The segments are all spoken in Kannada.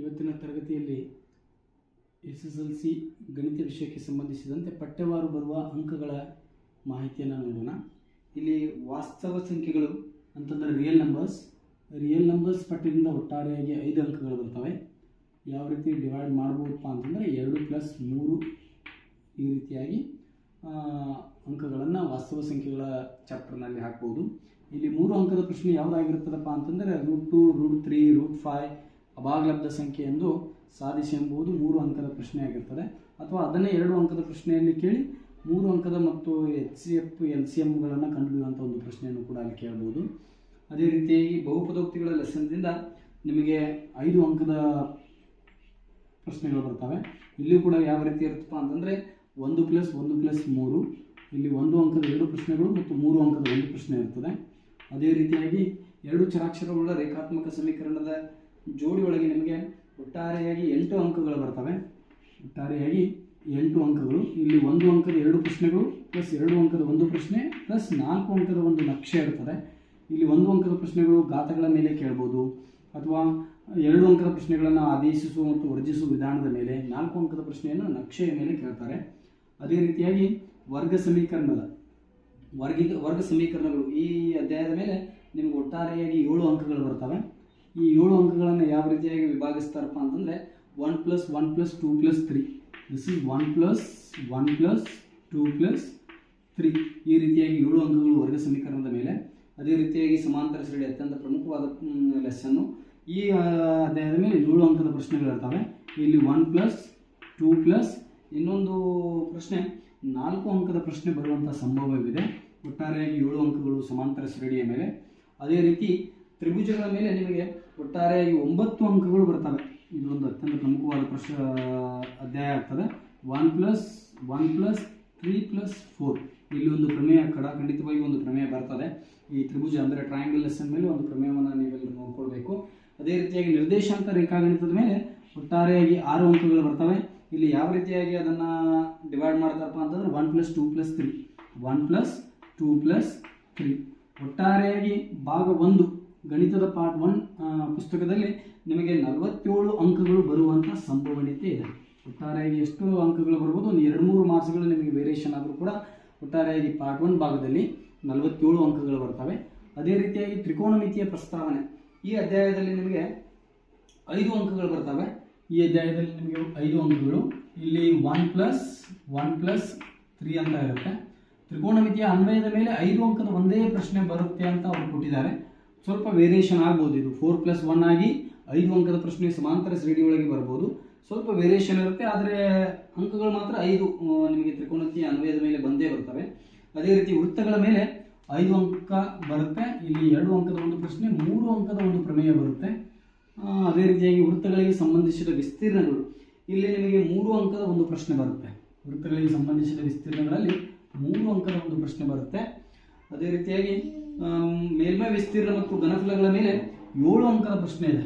ಇವತ್ತಿನ ತರಗತಿಯಲ್ಲಿ ಎಸ್ ಎಸ್ ಎಲ್ ಸಿ ಗಣಿತ ವಿಷಯಕ್ಕೆ ಸಂಬಂಧಿಸಿದಂತೆ ಪಠ್ಯವಾರು ಬರುವ ಅಂಕಗಳ ಮಾಹಿತಿಯನ್ನು ನೋಡೋಣ. ಇಲ್ಲಿ ವಾಸ್ತವ ಸಂಖ್ಯೆಗಳು ಅಂತಂದರೆ ರಿಯಲ್ ನಂಬರ್ಸ್ ರಿಯಲ್ ನಂಬರ್ಸ್ ಪಠ್ಯದಿಂದ ಒಟ್ಟಾರೆಯಾಗಿ ಐದು ಅಂಕಗಳು ಬರ್ತವೆ. ಯಾವ ರೀತಿ ಡಿವೈಡ್ ಮಾಡ್ಬೋದಪ್ಪ ಅಂತಂದರೆ ಎರಡು ಪ್ಲಸ್ ಮೂರು ಈ ರೀತಿಯಾಗಿ ಅಂಕಗಳನ್ನು ವಾಸ್ತವ ಸಂಖ್ಯೆಗಳ ಚಾಪ್ಟರ್ನಲ್ಲಿ ಹಾಕ್ಬೋದು. ಇಲ್ಲಿ ಮೂರು ಅಂಕದ ಪ್ರಶ್ನೆ ಯಾವುದಾಗಿರ್ತದಪ್ಪ ಅಂತಂದರೆ root two root three root five ಅಭಾಗಲಬ್ಧ ಸಂಖ್ಯೆ ಎಂದು ಸಾಧಿಸಿ ಎಂಬುದು ಮೂರು ಅಂಕದ ಪ್ರಶ್ನೆ ಆಗಿರ್ತದೆ ಅಥವಾ ಅದನ್ನೇ ಎರಡು ಅಂಕದ ಪ್ರಶ್ನೆಯಲ್ಲಿ ಕೇಳಿ, ಮೂರು ಅಂಕದ ಮತ್ತು H C F L C ಎಮ್ಗಳನ್ನು ಕಂಡುಹಿಡಿಯುವಂಥ ಒಂದು ಪ್ರಶ್ನೆಯನ್ನು ಕೂಡ ಅಲ್ಲಿ ಕೇಳ್ಬೋದು. ಅದೇ ರೀತಿಯಾಗಿ ಬಹುಪದೋಕ್ತಿಗಳ ಲೆಸನ್ದಿಂದ ನಿಮಗೆ ಐದು ಅಂಕದ ಪ್ರಶ್ನೆಗಳು ಬರ್ತವೆ. ಇಲ್ಲಿಯೂ ಕೂಡ ಯಾವ ರೀತಿ ಇರುತ್ತಪ್ಪ ಅಂತಂದರೆ ಒಂದು ಪ್ಲಸ್ ಒಂದು ಪ್ಲಸ್ ಮೂರು. ಇಲ್ಲಿ ಒಂದು ಅಂಕದ ಎರಡು ಪ್ರಶ್ನೆಗಳು ಮತ್ತು ಮೂರು ಅಂಕದ ಒಂದು ಪ್ರಶ್ನೆ ಇರ್ತದೆ. ಅದೇ ರೀತಿಯಾಗಿ ಎರಡು ಚರಾಕ್ಷರಗಳ ರೇಖಾತ್ಮಕ ಸಮೀಕರಣದ ಜೋಡಿ ಒಳಗೆ ನಿಮಗೆ ಒಟ್ಟಾರೆಯಾಗಿ ಎಂಟು ಅಂಕಗಳು ಬರ್ತವೆ. ಒಟ್ಟಾರೆಯಾಗಿ ಎಂಟು ಅಂಕಗಳು. ಇಲ್ಲಿ ಒಂದು ಅಂಕದ ಎರಡು ಪ್ರಶ್ನೆಗಳು, ಪ್ಲಸ್ ಎರಡು ಅಂಕದ ಒಂದು ಪ್ರಶ್ನೆ, ಪ್ಲಸ್ ನಾಲ್ಕು ಅಂಕದ ಒಂದು ನಕ್ಷೆ ಇರ್ತದೆ. ಇಲ್ಲಿ ಒಂದು ಅಂಕದ ಪ್ರಶ್ನೆಗಳು ಗಾತಗಳ ಮೇಲೆ ಕೇಳ್ಬೋದು. ಅಥವಾ ಎರಡು ಅಂಕದ ಪ್ರಶ್ನೆಗಳನ್ನು ಆದೇಶಿಸುವ ಮತ್ತು ವರ್ಜಿಸುವ ವಿಧಾನದ ಮೇಲೆ ನಾಲ್ಕು ಅಂಕದ ಪ್ರಶ್ನೆಯನ್ನು ನಕ್ಷೆಯ ಮೇಲೆ ಕೇಳ್ತಾರೆ. ಅದೇ ರೀತಿಯಾಗಿ ವರ್ಗ ಸಮೀಕರಣದ, ವರ್ಗಿಕ, ವರ್ಗ ಸಮೀಕರಣಗಳು ಈ ಅಧ್ಯಾಯದ ಮೇಲೆ ನಿಮ್ಗೆ ಒಟ್ಟಾರೆಯಾಗಿ ಏಳು ಅಂಕಗಳು ಬರ್ತವೆ. ಈ ಏಳು ಅಂಕಗಳನ್ನು ಯಾವ ರೀತಿಯಾಗಿ ವಿಭಾಗಿಸ್ತಾರಪ್ಪ ಅಂತಂದರೆ one plus one plus two plus three this is one plus one plus two plus three ಈ ರೀತಿಯಾಗಿ ಏಳು ಅಂಕಗಳು ವರ್ಗ ಸಮೀಕರಣದ ಮೇಲೆ ಅದೇ ರೀತಿಯಾಗಿ ಸಮಾಂತರ ಶ್ರೇಣಿ ಅತ್ಯಂತ ಪ್ರಮುಖವಾದ ಲೆಸನ್ನು ಈ ಅಧ್ಯಾಯದ ಮೇಲೆ ಏಳು ಅಂಕದ ಪ್ರಶ್ನೆಗಳಿರ್ತವೆ. ಇಲ್ಲಿ ಒನ್ ಪ್ಲಸ್ ಟೂ ಪ್ಲಸ್ ಇನ್ನೊಂದು ಪ್ರಶ್ನೆ. ನಾಲ್ಕು ಅಂಕದ ಪ್ರಶ್ನೆ ಬರುವಂಥ ಸಂಭವವಿದೆ. ಒಟ್ಟಾರೆಯಾಗಿ ಏಳು ಅಂಕಗಳು ಸಮಾಂತರ ಶ್ರೇಣಿಯ ಮೇಲೆ. ಅದೇ ರೀತಿ ತ್ರಿಭುಜಗಳ ಮೇಲೆ ನಿಮಗೆ ಒಟ್ಟಾರೆಯಾಗಿ ಒಂಬತ್ತು ಅಂಕಗಳು ಬರ್ತವೆ. ಇದೊಂದು ಅತ್ಯಂತ ಪ್ರಮುಖವಾದ ಪ್ರಶ್ನೆ ಅಧ್ಯಾಯ ಆಗ್ತದೆ. One plus one plus three plus four ಇಲ್ಲಿ ಒಂದು ಪ್ರಮೇಯ ಕಡ ಖಂಡಿತವಾಗಿ ಒಂದು ಪ್ರಮೇಯ ಬರ್ತದೆ. ಈ ತ್ರಿಭುಜ ಅಂದರೆ ಟ್ರಯಾಂಗಲ್ ಲೆಸನ್ ಮೇಲೆ ಒಂದು ಪ್ರಮೇಯವನ್ನು ನೀವೆಲ್ಲರೂ ನೋಡ್ಕೊಳ್ಬೇಕು. ಅದೇ ರೀತಿಯಾಗಿ ನಿರ್ದೇಶಾಂಕ ರೇಖಾಗಣಿತದ ಮೇಲೆ ಒಟ್ಟಾರೆಯಾಗಿ ಆರು ಅಂಕಗಳು ಬರ್ತವೆ. ಇಲ್ಲಿ ಯಾವ ರೀತಿಯಾಗಿ ಅದನ್ನು ಡಿವೈಡ್ ಮಾಡ್ತಾರಪ್ಪ ಅಂತಂದ್ರೆ one plus two plus three one plus two plus three ಒಟ್ಟಾರೆಯಾಗಿ ಭಾಗ ಒಂದು. ಗಣಿತದ ಪಾರ್ಟ್ ಒನ್ ಪುಸ್ತಕದಲ್ಲಿ ನಿಮಗೆ ನಲವತ್ತೇಳು ಅಂಕಗಳು ಬರುವಂಥ ಸಂಭವನೀಯತೆ ಇದೆ. ಒಟ್ಟಾರೆಯಾಗಿ ಎಷ್ಟು ಅಂಕಗಳು ಬರ್ಬೋದು? ಒಂದು ಎರಡು ಮೂರು ಮಾರ್ಕ್ಸ್ಗಳು ನಿಮಗೆ ವೇರಿಯೇಷನ್ ಆದರೂ ಕೂಡ ಒಟ್ಟಾರೆಯಾಗಿ ಪಾರ್ಟ್ ಒನ್ ಭಾಗದಲ್ಲಿ ನಲವತ್ತೇಳು ಅಂಕಗಳು ಬರ್ತವೆ. ಅದೇ ರೀತಿಯಾಗಿ ತ್ರಿಕೋನಮಿತಿಯ ಪ್ರಸ್ತಾವನೆ. ಈ ಅಧ್ಯಾಯದಲ್ಲಿ ನಿಮಗೆ ಐದು ಅಂಕಗಳು ಬರ್ತವೆ. ಈ ಅಧ್ಯಾಯದಲ್ಲಿ ನಿಮಗೆ ಐದು ಅಂಕಗಳು. ಇಲ್ಲಿ one plus one plus three ಅಂತ ಇರುತ್ತೆ. ತ್ರಿಕೋನಮಿತಿಯ ಅನ್ವಯದ ಮೇಲೆ ಐದು ಅಂಕದ ಒಂದೇ ಪ್ರಶ್ನೆ ಬರುತ್ತೆ ಅಂತ ಅವರು ಕೊಟ್ಟಿದ್ದಾರೆ. ಸ್ವಲ್ಪ ವೇರಿಯೇಷನ್ ಆಗ್ಬೋದು ಇದು. ಫೋರ್ ಪ್ಲಸ್ ಒನ್ ಆಗಿ ಐದು ಅಂಕದ ಪ್ರಶ್ನೆ ಸಮಾಂತರ ಶ್ರೇಣಿ ಒಳಗೆ ಬರ್ಬೋದು. ಸ್ವಲ್ಪ ವೇರಿಯೇಷನ್ ಇರುತ್ತೆ, ಆದರೆ ಅಂಕಗಳು ಮಾತ್ರ ಐದು ನಿಮಗೆ ತ್ರಿಕೋನಕ್ಕೆ ಅನ್ವಯದ ಮೇಲೆ ಬಂದೇ ಬರ್ತವೆ. ಅದೇ ರೀತಿ ವೃತ್ತಗಳ ಮೇಲೆ ಐದು ಅಂಕ ಬರುತ್ತೆ. ಇಲ್ಲಿ ಎರಡು ಅಂಕದ ಒಂದು ಪ್ರಶ್ನೆ, ಮೂರು ಅಂಕದ ಒಂದು ಪ್ರಮೇಯ ಬರುತ್ತೆ. ಅದೇ ರೀತಿಯಾಗಿ ವೃತ್ತಗಳಿಗೆ ಸಂಬಂಧಿಸಿದ ವಿಸ್ತೀರ್ಣಗಳು. ಇಲ್ಲಿ ನಿಮಗೆ ಮೂರು ಅಂಕದ ಒಂದು ಪ್ರಶ್ನೆ ಬರುತ್ತೆ. ವೃತ್ತಗಳಿಗೆ ಸಂಬಂಧಿಸಿದ ವಿಸ್ತೀರ್ಣಗಳಲ್ಲಿ ಮೂರು ಅಂಕದ ಒಂದು ಪ್ರಶ್ನೆ ಬರುತ್ತೆ. ಅದೇ ರೀತಿಯಾಗಿ ಮೇಲ್ಮೈ ವಿಸ್ತೀರ್ಣ ಮತ್ತು ಘನಫಲಗಳ ಮೇಲೆ ಏಳು ಅಂಕದ ಪ್ರಶ್ನೆ ಇದೆ.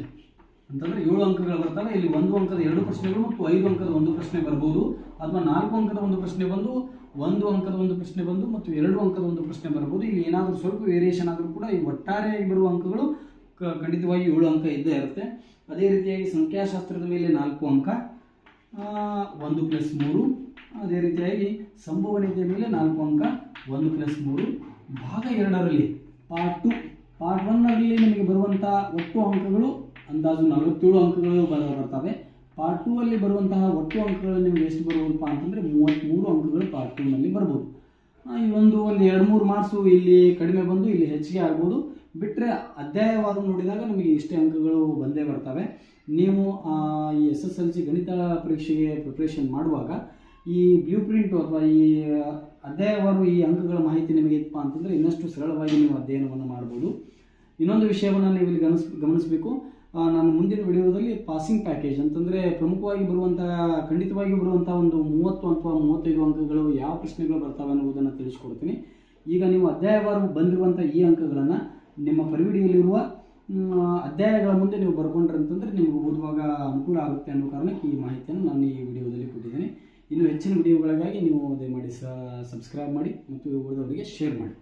ಅಂತಂದ್ರೆ ಏಳು ಅಂಕಗಳು ಬರ್ತವೆ. ಇಲ್ಲಿ ಒಂದು ಅಂಕದ ಎರಡು ಪ್ರಶ್ನೆಗಳು ಮತ್ತು ಐದು ಅಂಕದ ಒಂದು ಪ್ರಶ್ನೆ ಬರ್ಬೋದು. ಅಥವಾ ನಾಲ್ಕು ಅಂಕದ ಒಂದು ಪ್ರಶ್ನೆ ಬಂದು, ಒಂದು ಅಂಕದ ಒಂದು ಪ್ರಶ್ನೆ ಬಂದು ಮತ್ತು ಎರಡು ಅಂಕದ ಒಂದು ಪ್ರಶ್ನೆ ಬರ್ಬೋದು. ಇಲ್ಲಿ ಏನಾದರೂ ಸ್ವಲ್ಪ ವೇರಿಯೇಷನ್ ಆದರೂ ಕೂಡ ಈ ಒಟ್ಟಾರೆಯಾಗಿ ಬರುವ ಅಂಕಗಳು ಖಂಡಿತವಾಗಿ ಏಳು ಅಂಕ ಇದ್ದೇ ಇರುತ್ತೆ. ಅದೇ ರೀತಿಯಾಗಿ ಸಂಖ್ಯಾಶಾಸ್ತ್ರದ ಮೇಲೆ ನಾಲ್ಕು ಅಂಕ ಒಂದು ಪ್ಲಸ್ ಮೂರು. ಅದೇ ರೀತಿಯಾಗಿ ಸಂಭವನೀಯತೆ ಮೇಲೆ ನಾಲ್ಕು ಅಂಕ, ಒಂದು ಪ್ಲಸ್ ಮೂರು. ಭಾಗ ಎರಡರಲ್ಲಿ ಪಾರ್ಟ್ ಟು ಪಾರ್ಟ್ ಒನ್ನಲ್ಲಿ ನಿಮಗೆ ಬರುವಂತಹ ಒಟ್ಟು ಅಂಕಗಳು, ಅಂದಾಜು ನಲವತ್ತೇಳು ಅಂಕಗಳು ಬರ, ಬರ್ತವೆ. ಪಾರ್ಟ್ ಟೂ ಅಲ್ಲಿ ಬರುವಂತಹ ಒಟ್ಟು ಅಂಕಗಳು ನಿಮಗೆ ಎಷ್ಟು ಬರ್ಬೋದಪ್ಪ ಅಂತಂದರೆ ಮೂವತ್ತ್ಮೂರು ಅಂಕಗಳು ಪಾರ್ಟ್ ಟೂನಲ್ಲಿ ಬರ್ಬೋದು. ಈ ಒಂದು ಒಂದು ಎರಡು ಮೂರು ಮಾರ್ಕ್ಸು ಇಲ್ಲಿ ಕಡಿಮೆ ಬಂದು ಇಲ್ಲಿ ಹೆಚ್ಚಿಗೆ ಆಗ್ಬೋದು. ಬಿಟ್ಟರೆ ಅಧ್ಯಾಯವಾದ ನೋಡಿದಾಗ ನಿಮಗೆ ಇಷ್ಟೇ ಅಂಕಗಳು ಬಂದೇ ಬರ್ತವೆ. ನೀವು ಈ ಎಸ್ ಎಸ್ ಎಲ್ ಸಿ ಗಣಿತ ಪರೀಕ್ಷೆಗೆ ಪ್ರಿಪ್ರೇಷನ್ ಮಾಡುವಾಗ ಈ ಬ್ಲೂ ಪ್ರಿಂಟು ಅಥವಾ ಈ ಅಧ್ಯಾಯವಾರು ಈ ಅಂಕಗಳ ಮಾಹಿತಿ ನಿಮಗೆ ಇತ್ತಪ್ಪ ಅಂತಂದರೆ ಇನ್ನಷ್ಟು ಸರಳವಾಗಿ ನೀವು ಅಧ್ಯಯನವನ್ನು ಮಾಡ್ಬೋದು. ಇನ್ನೊಂದು ವಿಷಯವನ್ನು ನೀವು ಇಲ್ಲಿ ಗಮನಿಸ್, ಗಮನಿಸಬೇಕು. ನಾನು ಮುಂದಿನ ವಿಡಿಯೋದಲ್ಲಿ ಪಾಸಿಂಗ್ ಪ್ಯಾಕೇಜ್ ಅಂತಂದರೆ ಪ್ರಮುಖವಾಗಿ ಬರುವಂತಹ ಖಂಡಿತವಾಗಿ ಬರುವಂಥ ಒಂದು ಮೂವತ್ತು ಅಥವಾ ಮೂವತ್ತೈದು ಅಂಕಗಳು ಯಾವ ಪ್ರಶ್ನೆಗಳು ಬರ್ತಾವೆ ಅನ್ನುವುದನ್ನು ತಿಳಿಸ್ಕೊಡ್ತೀನಿ. ಈಗ ನೀವು ಅಧ್ಯಾಯವಾರು ಬಂದಿರುವಂಥ ಈ ಅಂಕಗಳನ್ನು ನಿಮ್ಮ ಪರಿವಿಡಿಯಲ್ಲಿರುವ ಅಧ್ಯಾಯಗಳ ಮುಂದೆ ನೀವು ಬರ್ಕೊಂಡ್ರೆ ಅಂತಂದರೆ ನಿಮಗೆ ಓದುವಾಗ ಅನುಕೂಲ ಆಗುತ್ತೆ ಅನ್ನೋ ಕಾರಣಕ್ಕೆ ಈ ಮಾಹಿತಿಯನ್ನು ನಾನು ಈ ವಿಡಿಯೋದಲ್ಲಿ ಹೆಚ್ಚಿನ ವಿಡಿಯೋಗಳಿಗಾಗಿ ನೀವು ದಯಮಾಡಿ ಸಬ್ಸ್ಕ್ರೈಬ್ ಮಾಡಿ ಮತ್ತು ಉಳಿದವರಿಗೆ ಶೇರ್ ಮಾಡಿ.